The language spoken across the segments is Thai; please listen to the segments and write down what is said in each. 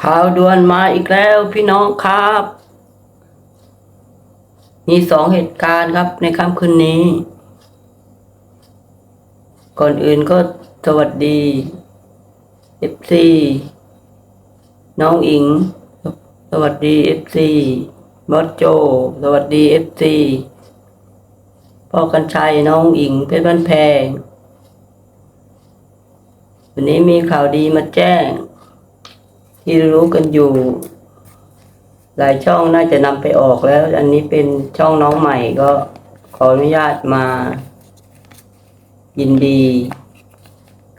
ข่าวด่วนมาอีกแล้วพี่น้องครับ มีสองเหตุการณ์ครับในค่ำคืนนี้ ก่อนอื่นก็สวัสดีเอฟซีน้องอิง สวัสดีเอฟซีบอสโจ สวัสดีเอฟซีพ่อกันชัยน้องอิงเพชรบ้านแพง วันนี้มีข่าวดีมาแจ้ง ที่รู้กันอยู่ หลายช่องน่าจะนำไปออกแล้ว อันนี้เป็นช่องน้องใหม่ก็ขออนุญาตมา ยินดี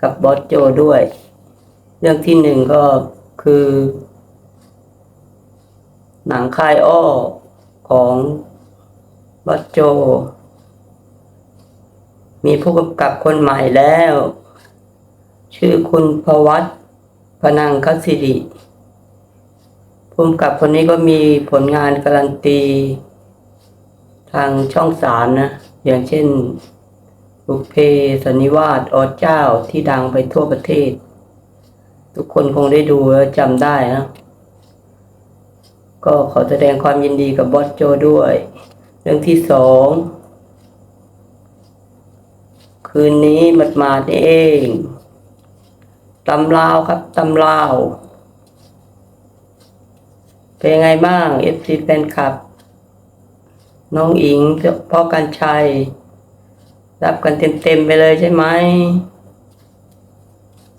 กับบอสโจด้วย เรื่องที่หนึ่งก็คือ หนังค่ายอ้อของบอสโจ มีผู้กำกับคนใหม่แล้ว ชื่อคุณพวัต พนังคสิริภูมิกับคนนี้ก็มีผลงานการันตี ทางช่องสามนะ อย่างเช่นบุเพสันนิวาสอเจ้าที่ดังไปทั่วประเทศ ทุกคนคงได้ดูแล้วจำได้นะ ก็ขอแสดงความยินดีกับบอสโจด้วย เรื่องที่สอง คืนนี้มัดมาดเอง ตำลาวครับตำลาว เป็นไงบ้างเอฟซีแฟนคลับ น้องอิงพ่อกันชัย รับกันเต็มๆไปเลยใช่ไหม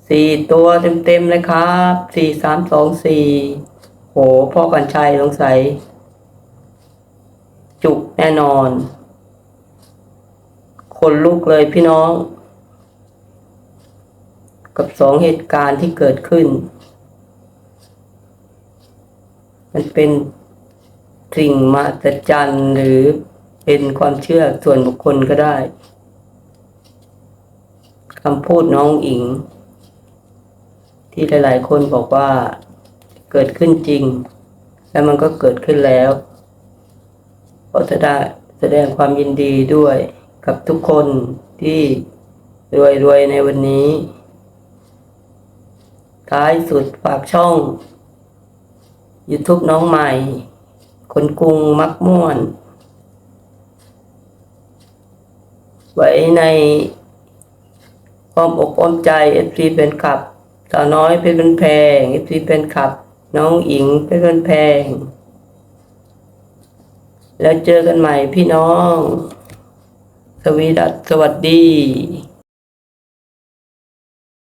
สี่ตัวเต็มๆเลยครับสี่สามสองสี่โหพ่อกันชัยสงสัย จุกแน่นอน คนลุกเลยพี่น้อง กับสองเหตุการณ์ที่เกิดขึ้น มันเป็นสิ่งมหัศจรรย์หรือเป็นความเชื่อส่วนบุคคลก็ได้คำพูดน้องอิง ที่หลาย ๆ คนบอกว่าเกิดขึ้นจริง แล้วมันก็เกิดขึ้นแล้วขอแสดงแสดงความยินดีด้วยกับทุกคนที่รวยๆในวันนี้ ท้ายสุดฝากช่อง YouTube น้องใหม่ คนกรุงมักม่วน ไว้ในอ้อมอกอ้อมใจเอฟซีเป็นขับสาวน้อยเพชรเป็นแพงเอฟซีเป็นขับ น้องอิงเพชรเป็นแพง แล้วเจอกันใหม่พี่น้อง สวีดัสสวัสดี